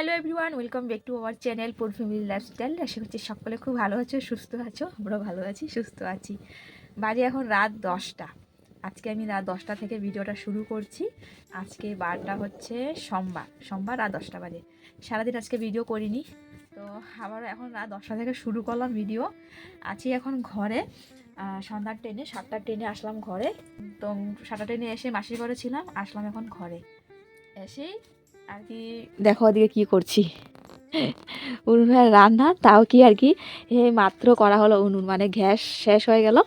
Hello everyone, welcome back to our channel পুর family lifestyle. আশা করছি সকলে খুব ভালো আছো, সুস্থ আছো, আমরাও ভালো আছি, সুস্থ আছি। বাজে এখন রাত দশটা। আজকে আমি রাত দশটা থেকে ভিডিওটা শুরু করছি। আজকে বারটা হচ্ছে সোমবার। সোমবার রাত দশটা বাজে। সারাদিন আজকে ভিডিও করিনি, তো আবার এখন রাত দশটা থেকে শুরু করলাম ভিডিও। আছি এখন ঘরে সন্ধ্যার ট্রেনে, সাতটার ট্রেনে আসলাম ঘরে। তো সাতটা ট্রেনে এসে মাসির ঘরে ছিলাম, আসলাম এখন ঘরে। এসেই আর কি দেখো ওদিকে কি করছি। উনুন ভাইয়ের রান্না, তাও কি আর কি এই মাত্র করা হলো উনুন মানে গ্যাস শেষ হয়ে গেল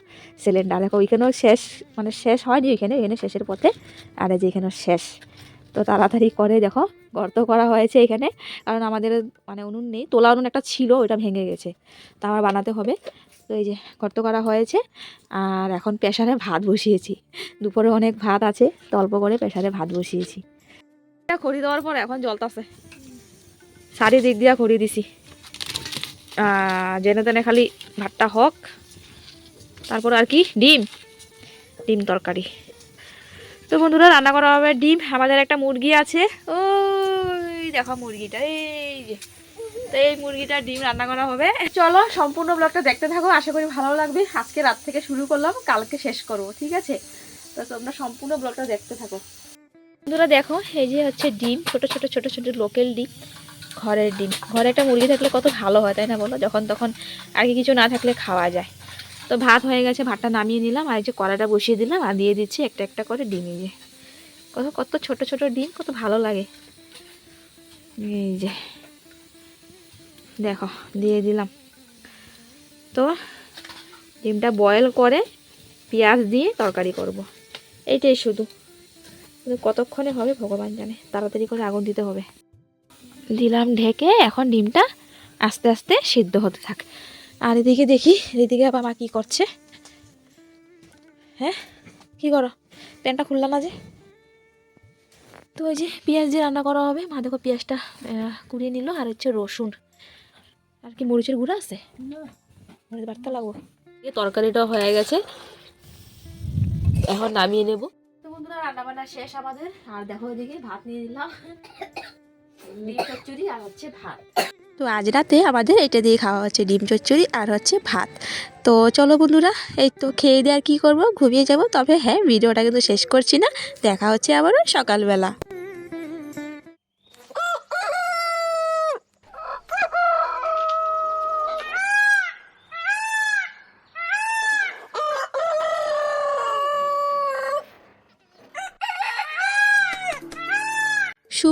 সিলিন্ডার দেখো ওইখানেও শেষ মানে শেষ হয়নি ওইখানে ওইখানে শেষের পথে, আর যে এখানেও শেষ। তো তাড়াতাড়ি করে দেখো, গর্ত করা হয়েছে এখানে, কারণ আমাদের মানে উনুন নেই, তোলা উনুন একটা ছিল, ওইটা ভেঙে গেছে, তা আমার বানাতে হবে। তো এই যে গর্ত করা হয়েছে, আর এখন প্রেশারে ভাত বসিয়েছি, দুপুরে অনেক ভাত আছে, তো অল্প করে প্রেশারে ভাত বসিয়েছি। খড়ি দেওয়ার পর এখন জ্বলতাছে। চারিদিক দিয়া খড়ি দিছি। জেনে তেনে খালি ভাতটা হোক। তারপর আর কি? ডিম। ডিম তরকারি। তো বন্ধুরা, রান্না করা হবে ডিম। আমাদের একটা মুরগি আছে। ওই দেখো মুরগিটা, এই যে। তো এই মুরগিটা ডিম রান্না করা হবে। চলো সম্পূর্ণ ব্লগটা দেখতে থাকো। আশা করি ভালো লাগবে। আজকে রাত থেকে শুরু করলাম, কালকে শেষ করব, ঠিক আছে? তো তোমরা সম্পূর্ণ ব্লগটা দেখতে থাকো। বন্ধুরা দেখো, এই যে হচ্ছে ডিম, ছোট ছোট ছোট ছোট লোকাল ডিম, ঘরের ডিম। ঘরে একটা মুরগি থাকলে কত ভালো হয়, তাই না বলো? যখন তখন কি কিছু না থাকলে খাওয়া যায়। তো ভাত হয়ে গেছে, ভাতটা নামিয়ে নিলাম, আর যে কড়াটা বসিয়ে দিলাম, আর দিয়ে দিচ্ছি একটা একটা করে ডিম এই যে। কত কত ছোট ছোট ডিম, কত ভালো লাগে। এই যে, দেখো, দিয়ে দিলাম। তো ডিমটা বয়েল করে পেঁয়াজ দিয়ে তরকারি করব। এইটাই শুধু। কিন্তু কতক্ষণে হবে ভগবান জানে। তাড়াতাড়ি করে আগুন দিতে হবে। দিলাম ঢেকে এখন ডিমটা আস্তে আস্তে সিদ্ধ হতে থাক। আর এদিকে দেখি এদিকে মা কী করছে। হ্যাঁ? কি করো? প্যানটা খুললাম না যে? তো ওই যে পেঁয়াজ দিয়ে রান্না করা হবে। মা দেখো পেঁয়াজটা কুড়িয়ে নিল আর হচ্ছে রসুন। আর কি মরিচের গুঁড়া আছে? বার্তা লাগবো। এই তরকারিটাও হয়ে গেছে। এখন নামিয়ে নেব। শেষ আমাদের। আর দেখো এদিকে ভাত নিয়ে ডিম চচ্চড়ি আর হচ্ছে ভাত। তো আজ রাতে আমাদের এটা দিয়ে খাওয়া হচ্ছে ডিম চচ্চড়ি আর হচ্ছে ভাত। তো চলো বন্ধুরা, এই তো খেয়ে দিয়ে আর কী করব? ঘুমিয়ে যাব। তবে হ্যাঁ ভিডিওটা কিন্তু শেষ করছি না। দেখা হচ্ছে আবারও সকালবেলা।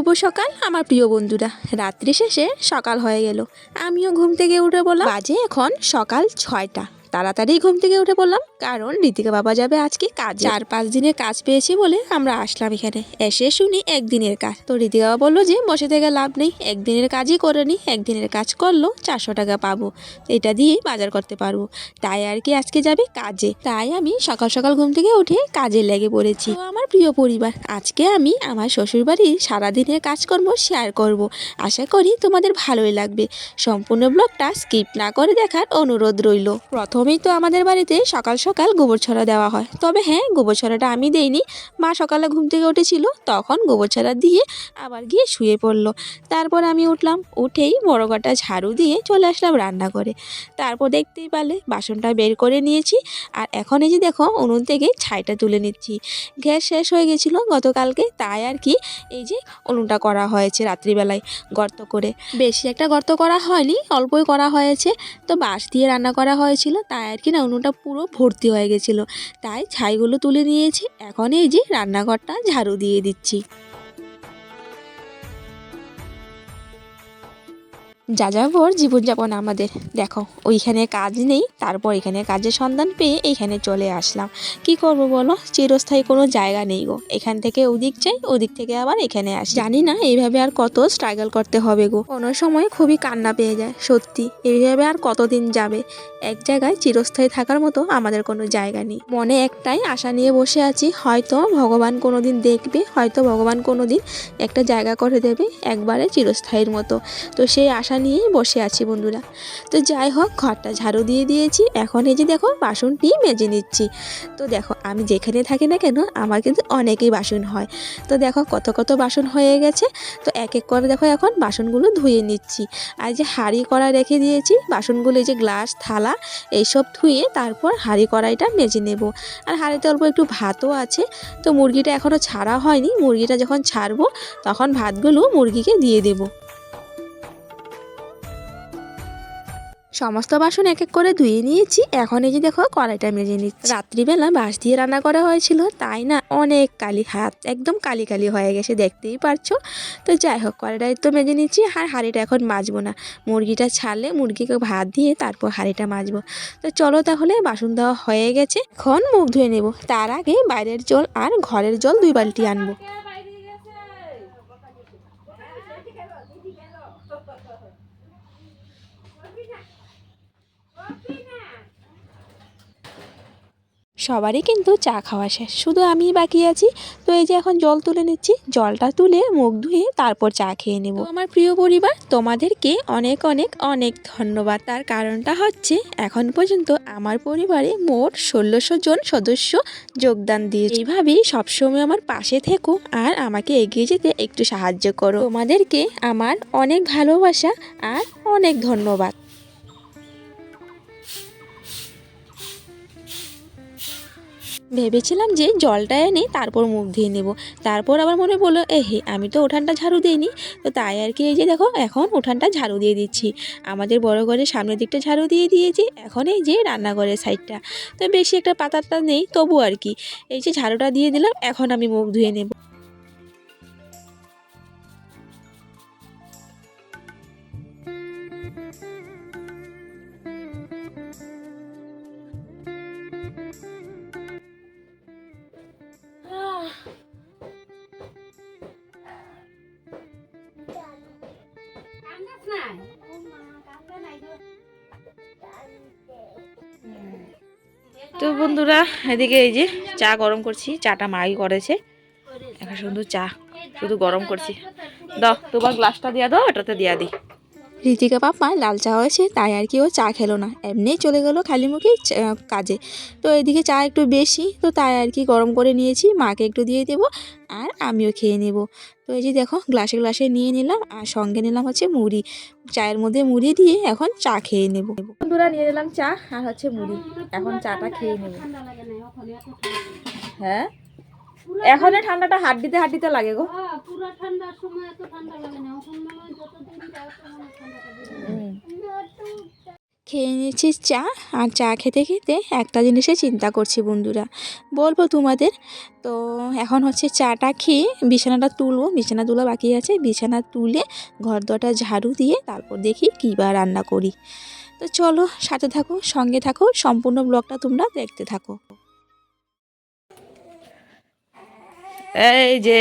শুভ সকাল, আমার প্রিয় বন্ধুরা। রাত্রি শেষে সকাল হয়ে গেল। আমিও ঘুম থেকে উঠে বললাম, বাজে এখন সকাল ছয়টা। তাড়াতাড়ি ঘুম থেকে উঠে পড়লাম। কারণ ঋতিকা বাবা যাবে আজকে কাজ। চার পাঁচ দিনের কাজ পেয়েছি বলে আমরা আসলাম এখানে। এসে শুনি একদিনের কাজ। তো ঋতিকা বাবা বলল যে বসে থেকে লাভ নেই। একদিনের কাজই করে নি একদিনের কাজ করল চারশো টাকা পাবো। এটা দিয়ে বাজার করতে পারব। তাই আর কি আজকে যাবে কাজে। তাই আমি সকাল সকাল ঘুম থেকে উঠে কাজে লেগে পড়েছি। তো আমার প্রিয় পরিবার আজকে আমি আমার শ্বশুরবাড়ির সারাদিনের কাজকর্ম শেয়ার করব। আশা করি তোমাদের ভালোই লাগবে। সম্পূর্ণ ব্লগটা স্কিপ না করে দেখার অনুরোধ রইল। প্রথমেই তো আমাদের বাড়িতে সকাল সকাল গোবর ছড়া দেওয়া হয়। তবে হ্যাঁ গোবর ছড়াটা আমি দেইনি। মা সকালে ঘুম থেকে উঠেছিল, তখন গোবর ছড়া দিয়ে আবার গিয়ে শুয়ে পড়ল। তারপর আমি উঠলাম, উঠেই বড় কটা ঝাড়ু দিয়ে চলে আসলাম রান্না করে। তারপর দেখতেই পারলে বাসনটা বের করে নিয়েছি। আর এখন এই যে দেখো, উনুন থেকে ছাইটা তুলে নিচ্ছি। গ্যাস শেষ হয়ে গেছিল গতকালকে, তাই আর কি এই যে উনুনটা করা হয়েছে রাত্রিবেলায় গর্ত করে। বেশি একটা গর্ত করা হয়নি, অল্পই করা হয়েছে। তো বাঁশ দিয়ে রান্না করা হয়েছিল তাই আর কি না উনুনটা পুরো ভর্তি হয়ে গেছিল। তাই ছাইগুলো তুলে নিয়েছি। এখন এই যে রান্নাঘরটা ঝাড়ু দিয়ে দিচ্ছি। যাযাবর জীবনযাপন আমাদের। দেখো, ওইখানে কাজ নেই, তারপর এখানে কাজের সন্ধান পেয়ে এইখানে চলে আসলাম। কি করব বলো? চিরস্থায়ী কোনো জায়গা নেই গো। এখান থেকে ওদিক যাই, ওদিক থেকে আবার এখানে আসি। জানি না, এইভাবে আর কত স্ট্রাগল করতে হবে গো। কোনো সময় খুবই কান্না পেয়ে যায়, সত্যি। এইভাবে আর কতদিন যাবে? এক জায়গায় চিরস্থায়ী থাকার মতো আমাদের কোনো জায়গা নেই। মনে একটাই আশা নিয়ে বসে আছি, হয়তো ভগবান কোনো দিন দেখবে, হয়তো ভগবান কোনো দিন একটা জায়গা করে দেবে, একবারে চিরস্থায়ীর মতো। তো সেই আশা নিয়েই বসে আছি বন্ধুরা। তো যাই হোক, ঘরটা ঝাড়ু দিয়ে দিয়েছি। এখন এই যে দেখো, বাসনটি মেজে নিচ্ছি। তো দেখো, আমি যেখানে থাকি না কেন, আমার কিন্তু অনেকেই বাসন হয়। তো দেখো, কত কত বাসন হয়ে গেছে। তো এক এক করে দেখো, এখন বাসনগুলো ধুয়ে নিচ্ছি। আর যে হাঁড়ি কড়া রেখে দিয়েছি, বাসনগুলো এই যে গ্লাস, থালা, এইসব ধুয়ে তারপর হাঁড়ি কড়াইটা মেজে নেব। আর হাঁড়িতে অল্প একটু ভাতও আছে। তো মুরগিটা এখনও ছাড়া হয়নি। মুরগিটা যখন ছাড়বো, তখন ভাতগুলো মুরগিকে দিয়ে দেব। সমস্ত বাসন এক এক করে ধুয়ে নিয়েছি। এখন এই যে দেখো কড়াইটা মেজে নিচ্ছি। রাত্রিবেলা বাঁশ দিয়ে রান্না করা হয়েছিল, তাই না? অনেক কালি হাত, একদম কালি কালি হয়ে গেছে, দেখতেই পারছ? তো যাই হোক, কড়াইটাই তো মেজে নিচ্ছি, আর হাঁড়িটা এখন মাজবো না। মুরগিটা ছাড়লে মুরগিকে ভাত দিয়ে তারপর হাঁড়িটা মাজবো। তো চলো তাহলে, বাসন দেওয়া হয়ে গেছে, এখন মুখ ধুয়ে নেব। তার আগে বাইরের জল আর ঘরের জল দুই বালতি আনব। সবারই কিন্তু চা খাওয়া শেষ। শুধু আমি বাকি আছি। তো এই যে এখন জল তুলে নিচ্ছি, জলটা তুলে মুখ ধুয়ে তারপর চা খেয়ে নেব। আমার প্রিয় পরিবার, তোমাদেরকে অনেক অনেক অনেক ধন্যবাদ। তার কারণটা হচ্ছে, এখন পর্যন্ত আমার পরিবারে মোট ষোলোশো জন সদস্য যোগদান দিয়ে এইভাবেই সবসময় আমার পাশে থেকো আর আমাকে এগিয়ে যেতে একটু সাহায্য করো। তোমাদেরকে আমার অনেক ভালোবাসা আর অনেক ধন্যবাদ। ভেবেছিলাম যে জলটা এনে তারপর মুখ ধুয়ে নেব। তারপর আবার মনে পড়ল, এ হে, আমি তো উঠানটা ঝাড়ু দিইনি। তো তাই আর কি এই যে দেখো, এখন উঠানটা ঝাড়ু দিয়ে দিচ্ছি। আমাদের বড় ঘরের সামনের দিকটা ঝাড়ু দিয়ে দিয়েছি, এখন এই যে রান্নাঘরের সাইডটা। তো বেশি একটা পাতাটা নেই, তবু আর কি। এই যে ঝাড়ুটা দিয়ে দিলাম, এখন আমি মুখ ধুয়ে নেব। তো বন্ধুরা, এদিকে এই যে চা গরম করছি, চাটা মাই করেছে। এখন সুন্দর চা, শুধু গরম করছি। দাও, তোমার গ্লাসটা দিয়া দাও, এটাতে দিয়া দিই। ঋতিকা পাপা লাল চা হয়েছে, তাই আর কি ও চা খেলো না। এমনিই চলে গেলো খালি মুখেই চা- কাজে। তো এদিকে চা একটু বেশি, তো তাই আর কি গরম করে নিয়েছি, মাকে একটু দিয়ে দেবো আর আমিও খেয়ে নেব। তো এই যে দেখো, গ্লাসে গ্লাসে নিয়ে নিলাম আর সঙ্গে নিলাম হচ্ছে মুড়ি। চায়ের মধ্যে মুড়ি দিয়ে এখন চা খেয়ে নেব। বন্ধুরা নিয়ে নিলাম চা আর হচ্ছে মুড়ি। এখন চাটা খেয়ে নেব। হ্যাঁ? এখন ঠান্ডাটা হাড্ডিতে হাড্ডিতে লাগে গো। হ্যাঁ, পুরো ঠান্ডার সময় এত ঠান্ডা লাগে না। এখন। খেয়ে নিচ্ছি চা আর চা খেতে খেতে একটা জিনিসে চিন্তা করছি বন্ধুরা। বলব তোমাদের তো এখন হচ্ছে চাটা খেয়ে বিছানাটা তুলবো। বিছানা তোলা বাকি আছে। বিছানা তুলে ঘর দরটা ঝাড়ু দিয়ে তারপর দেখি কী বা রান্না করি। তো চলো সাথে থাকো সঙ্গে থাকো। সম্পূর্ণ ব্লগটা তোমরা দেখতে থাকো। এই যে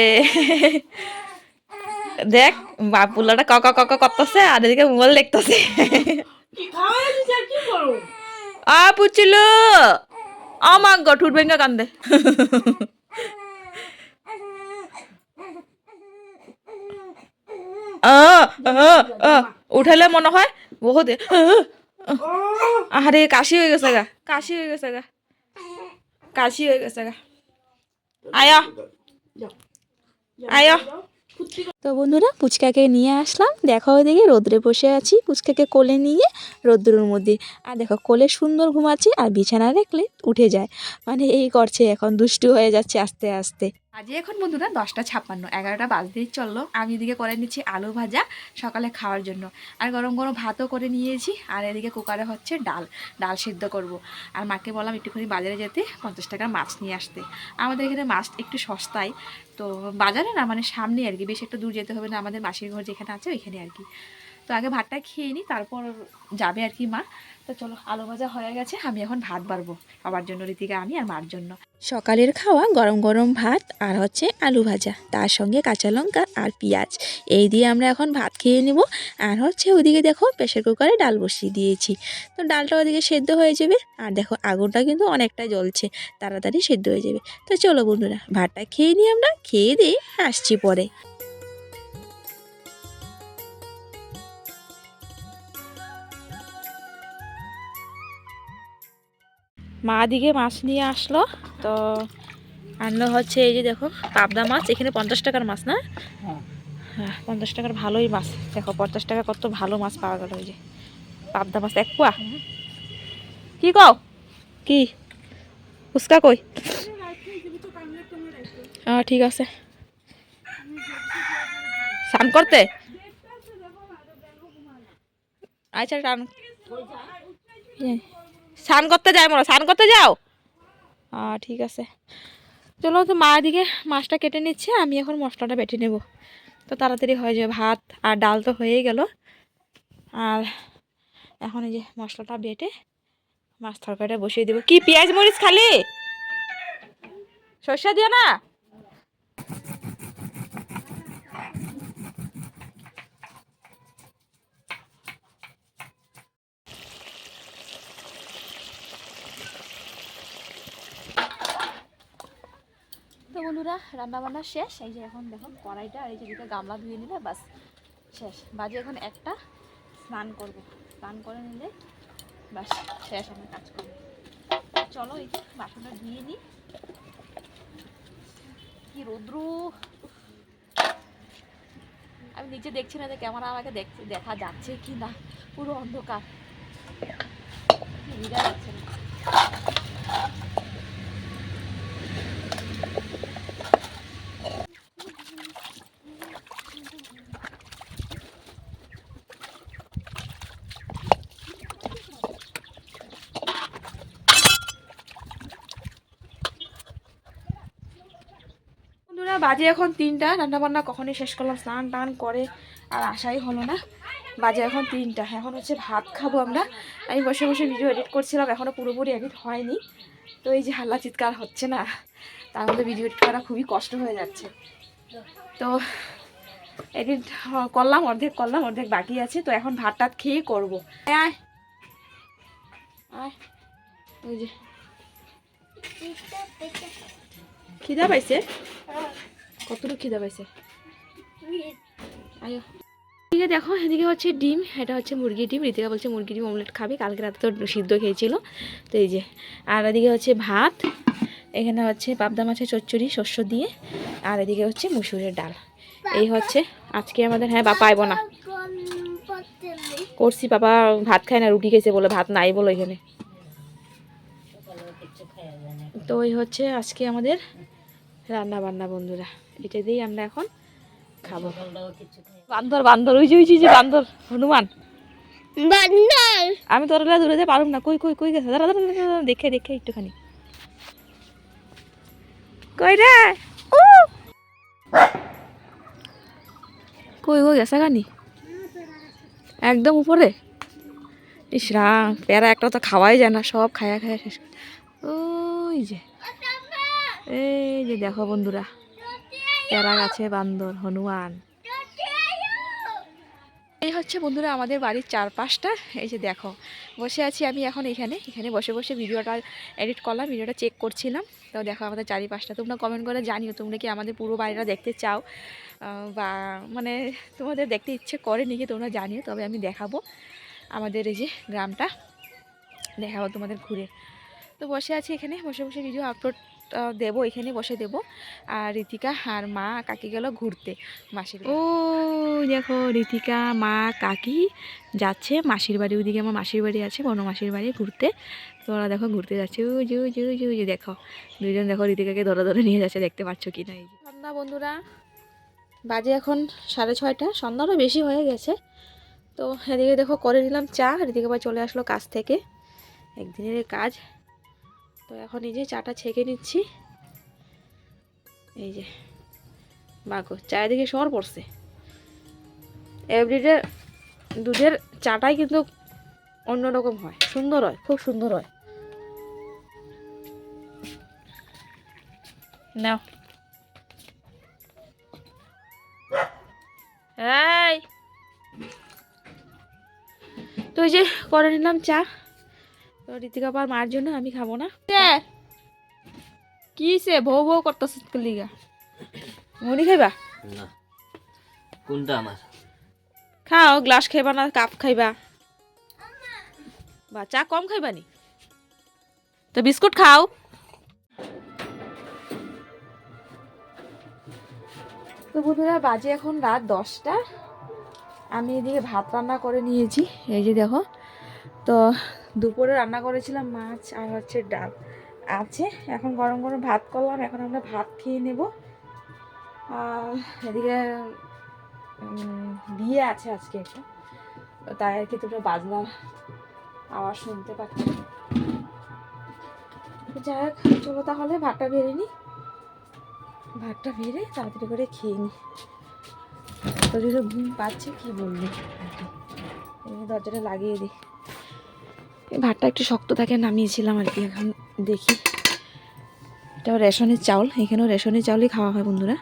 দেখ বাপুলাটা কক কক করতেছে আর এদিকে মোবাইল দেখতেছে। আ পুচিল। আমার গো ঠুট ভেঙ্গা কান্দে। উঠালে মনে হয় বহুত আরে কাশি হয়ে গেছে গা কাশি হয়ে গেছে গা কাশি হয়ে গেছে গা। আয়া। আয়া। তো বন্ধুরা পুচকাকে নিয়ে আসলাম। দেখো দেখি রোদ্রে বসে আছি পুচকাকে কোলে নিয়ে রোদ্রের মধ্যে। আর দেখো কোলে সুন্দর ঘুমাচ্ছি আর বিছানা রাখলে উঠে যায়। মানে এই করছে এখন দুষ্টু হয়ে যাচ্ছে আস্তে আস্তে। আজকে এখন বন্ধুরা দশটা ছাপ্পান্ন, এগারোটা বাজতেই চলল। আমি এদিকে করে নিচ্ছি আলু ভাজা সকালে খাওয়ার জন্য। আর গরম গরম ভাতও করে নিয়েছি, আর এদিকে কুকারে হচ্ছে ডাল ডাল সিদ্ধ করব। আর মাকে বললাম একটুখানি বাজারে যেতে পঞ্চাশ টাকার মাছ নিয়ে আসতে। আমাদের এখানে মাছ একটু সস্তায়, তো বাজারে না মানে সামনে আর কি, বেশি একটা দূর যেতে হবে না, আমাদের মাসির ঘর যেখানে আছে ওইখানে আর কি। তো আগে ভাতটা খেয়ে নিই তারপর যাবে আর কি মা। তো চলো, আলু ভাজা হয়ে গেছে, আমি এখন ভাত বাড়বো। সবার জন্য রীতিকা আমি আর মার জন্য। সকালের খাওয়া গরম গরম ভাত আর হচ্ছে আলু ভাজা, তার সঙ্গে কাঁচা লঙ্কা আর পেঁয়াজ। এই দিয়ে আমরা এখন ভাত খেয়ে নেব। আর হচ্ছে ওদিকে দেখো প্রেশার কুকারে ডাল বসিয়ে দিয়েছি। তো ডালটা ওদিকে সেদ্ধ হয়ে যাবে। আর দেখো আগুনটা কিন্তু অনেকটা জ্বলছে, তাড়াতাড়ি সেদ্ধ হয়ে যাবে। তো চলো বন্ধুরা, ভাতটা খেয়ে নিই আমরা, খেয়ে দিয়ে আসছি পরে। মা দিকে মাছ নিয়ে আসলো। তো আনলো হচ্ছে এই যে দেখো পাবদা মাছ। এখানে পঞ্চাশ টাকার মাছ না? হ্যাঁ। পঞ্চাশ টাকার ভালোই মাছ। দেখো পঞ্চাশ টাকা কত ভালো মাছ পাওয়া গেল ওই যে। পাবদা মাছ এক পোয়া। কি কও? কি? ফুচকা কই? হ্যাঁ ঠিক আছে। স্নান করতে? আচ্ছা টান স্নান করতে যায় মনে স্নান করতে যাও? ঠিক আছে। চলো তো মা দিকে মাছটা কেটে নিচ্ছে, আমি এখন মশলাটা বেটে নেব। তো তাড়াতাড়ি হয়ে যাবে, ভাত আর ডাল তো হয়েই গেল। আর এখন এই যে মশলাটা বেটে মাছ তরকারিটা বসিয়ে দেবো। কি, পেঁয়াজ মরিচ খালি? সর্ষা দিও না তো বন্ধুরা রান্না বান্না শেষ। এই যে এখন দেখো কড়াইটা আর এই যে দুটো গামলা ধুয়ে নিলে বাস শেষ। বাজে এখন একটা, স্নান করব। স্নান করে নিলে বাস শেষ আমার কাজ করব। চলো এই যে বাসনটা ধুয়ে নিই। কি রৌদ্র। আমি নিচে দেখছি না যে ক্যামেরা আমাকে দেখা যাচ্ছে কি না। পুরো অন্ধকার। যাচ্ছে না বন্ধুরা বাজে এখন তিনটা রান্না বান্না কখনই শেষ করলাম, স্নান টান করে আর আসাই হলো না। বাজে এখন তিনটা, এখন হচ্ছে ভাত খাব আমরা। আমি বসে বসে ভিডিও এডিট করছিলাম এখনও পুরোপুরি এডিট হয়নি। তো এই যে হাল্লা চিৎকার হচ্ছে না, তার মধ্যে ভিডিও এডিট করা খুবই কষ্ট হয়ে যাচ্ছে। তো এডিট করলাম, অর্ধেক করলাম, অর্ধেক বাকি আছে। তো এখন ভাত টাত খেয়ে করব। খিদা পাইছে? কতটুকু খিদা পাইছে? এদিকে দেখো, এদিকে হচ্ছে ডিম, এটা হচ্ছে মুরগি ডিম। ঋতিকা বলছে মুরগি ডিম অমলেট খাবে, কালকে রাতে তো সিদ্ধ খেয়েছিল। তো এই যে, আর এদিকে হচ্ছে ভাত, এখানে হচ্ছে পাবদা মাছের চচ্চড়ি, শস্য দিয়ে, আর এদিকে হচ্ছে মুসুরের ডাল। এই হচ্ছে আজকে আমাদের হ্যাঁ বাবা আইব না। করছি বাবা ভাত খায় না, রুটি খেয়েছে বলে ভাত নাই বলো এখানে। তো এই হচ্ছে আজকে আমাদের রান্না বান্না বন্ধুরা। এটা দিয়েই আমরা এখন খাব। বান্দর বান্দর ওই যে ওই যে বান্দর হনুমান। আমি তোর দূরে যেতে পারুম না কই কই কই গেছে? দাঁড়া দাঁড়া দেখে দেখে একটুখানি। কই রে? উ! কই কই গেছে গানি একদম উপরে? ইসরা প্যারা একটা তো খাওয়াই যায় না সব খায়া খায়া শেষ করে। ওই যে এই যে দেখো বন্ধুরা। প্যারা গাছে বান্দর, হনুমান। এই হচ্ছে বন্ধুরা আমাদের বাড়ির চারপাশটা। এই যে দেখো, বসে আছি আমি এখন এখানে। এখানে বসে বসে ভিডিওটা এডিট করলাম, ভিডিওটা চেক করছিলাম। তো দেখো আমাদের চারিপাশটা। তোমরা কমেন্ট করে জানিও, তোমরা কি আমাদের পুরো বাড়িটা দেখতে চাও? বা মানে তোমাদের দেখতে ইচ্ছে করে নাকি তোমরা জানিও, তবে আমি দেখাবো আমাদের এই যে গ্রামটা। দেখাবো তোমাদের ঘুরে। তো বসে আছি এখানে, বসে বসে ভিডিও আপলোড দেবো এখানে বসে দেবো। আর ঋতিকা আর মা কাকি গেল ঘুরতে মাসির ও দেখো ঋতিকা মা কাকি যাচ্ছে মাসির বাড়ি। ওইদিকে আমার মাসির বাড়ি আছে বড় মাসির বাড়ি ঘুরতে। তো ওরা দেখো ঘুরতে যাচ্ছে। ওই জু যে ওই যে দেখো। দুজন দেখো ঋতিকাকে ধরে ধরে নিয়ে যাচ্ছে দেখতে পাচ্ছ কি না। সন্ধ্যা বন্ধুরা বাজে এখন সাড়ে ছয়টা। সন্ধ্যারও বেশি হয়ে গেছে। তো এদিকে দেখো করে নিলাম চা। এদিকে আবার চলে আসলো কাজ থেকে। একদিনের কাজ। তো এখন এই যে চাটা ছেঁকে নিচ্ছি। এই যে বাগো চারিদিকে দিকে সর পড়ছে। এভরিডে দুধের চাটাই কিন্তু অন্যরকম হয়, সুন্দর হয়, খুব সুন্দর হয়। নাও। এই। তো যে করে নিলাম চা। তো ঋতিকা পার মার জন্য আমি খাব না। কি? সে? বউ বউ করতেছ লিগা। মুড়ি খাইবা? না। কোনটা আমার? খাও গ্লাস খাইবা না কাপ খাইবা। বা চা কম খাইবা নি? তো তো বিস্কুট খাও। তো বন্ধুরা বাজে এখন রাত দশটা। আমি এদিকে ভাত রান্না করে নিয়েছি। এই যে দেখো তো দুপুরে রান্না করেছিলাম মাছ আর হচ্ছে ডাল। আছে, এখন গরম গরম ভাত করলাম, এখন আমরা ভাত খেয়ে নেব। আর এদিকে বিয়ে আছে আজকে একটা। তাই আর কি দুটো বাজনার আওয়াজ শুনতে পাচ্ছি। যাই হোক, চলো তাহলে ভাতটা বেড়ে নিই। ভাতটা বেড়ে তাড়াতাড়ি করে খেয়ে নিই। যদি ঘুম পাচ্ছে, কি এই দরজাটা লাগিয়ে দিই ভাতটা একটু শক্ত থাকে, নামিয়েছিলাম আর কি, এখন দেখি। এটাও রেশনের চাউল, এখানেও রেশনের চাউলই খাওয়া হয় বন্ধুরা।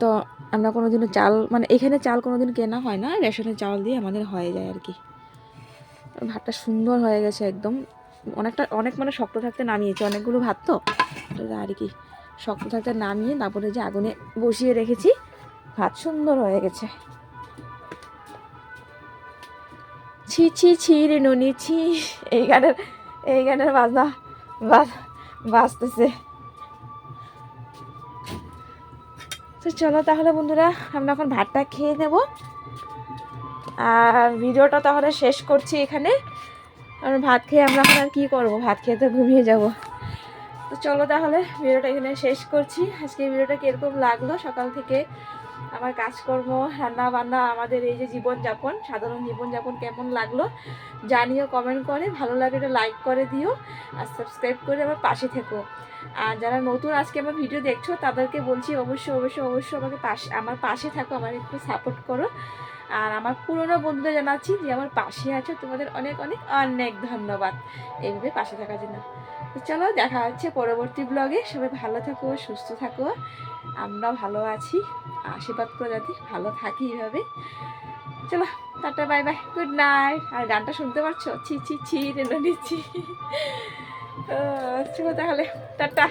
তো আমরা কোনোদিনও চাল মানে এখানে চাল কোনোদিন কেনা হয় না, রেশনের চাউল দিয়ে আমাদের হয়ে যায় আর কি। ভাতটা সুন্দর হয়ে গেছে একদম। অনেকটা, অনেক মানে শক্ত থাকতে নামিয়েছে, অনেকগুলো ভাত তো আর কি, শক্ত থাকতে নামিয়ে তারপরে যে আগুনে বসিয়ে রেখেছি, ভাত সুন্দর হয়ে গেছে। ছি ছি ছি রে ননি, ছি। এই গানের এই গানের বাজনা বাজ, বাজতেছে। তো চলো তাহলে বন্ধুরা, আমরা এখন ভাতটা খেয়ে নেব। আর ভিডিওটা তাহলে শেষ করছি এখানে। আর ভাত খেয়ে আমরা এখন আর কী করব? ভাত খেয়ে তো ঘুমিয়ে যাব। তো চলো তাহলে, ভিডিওটা এখানে শেষ করছি। আজকে ভিডিওটা কীরকম লাগল? সকাল থেকে আমার কাজকর্ম রান্না বান্না আমাদের এই যে জীবনযাপন, সাধারণ জীবনযাপন কেমন লাগল জানিও কমেন্ট করে, ভালো লাগে একটা লাইক করে দিও আর সাবস্ক্রাইব করে আমার পাশে থেকো। আর যারা নতুন আজকে আমার ভিডিও দেখছ, তাদেরকে বলছি অবশ্যই অবশ্যই অবশ্যই আমাকে পাশে, আমার পাশে থাকো আমার একটু সাপোর্ট করো। আর আমার পুরনো বন্ধুদের জানাচ্ছি যে আমার পাশে আছো, তোমাদের অনেক অনেক অনেক ধন্যবাদ। এইভাবে পাশে থাকার জন্য। তো চলো, দেখা হচ্ছে পরবর্তী ব্লগে সবাই ভালো থাকো, সুস্থ থাকো। আমরা ভালো আছি। আশীর্বাদ করে যাতে ভালো থাকি এইভাবে। চলো, tata bye bye good night আর গানটা শুনতে পারছ? ছি ছি ছি রেলো নিচ্ছি চলো তাহলে, টাটা।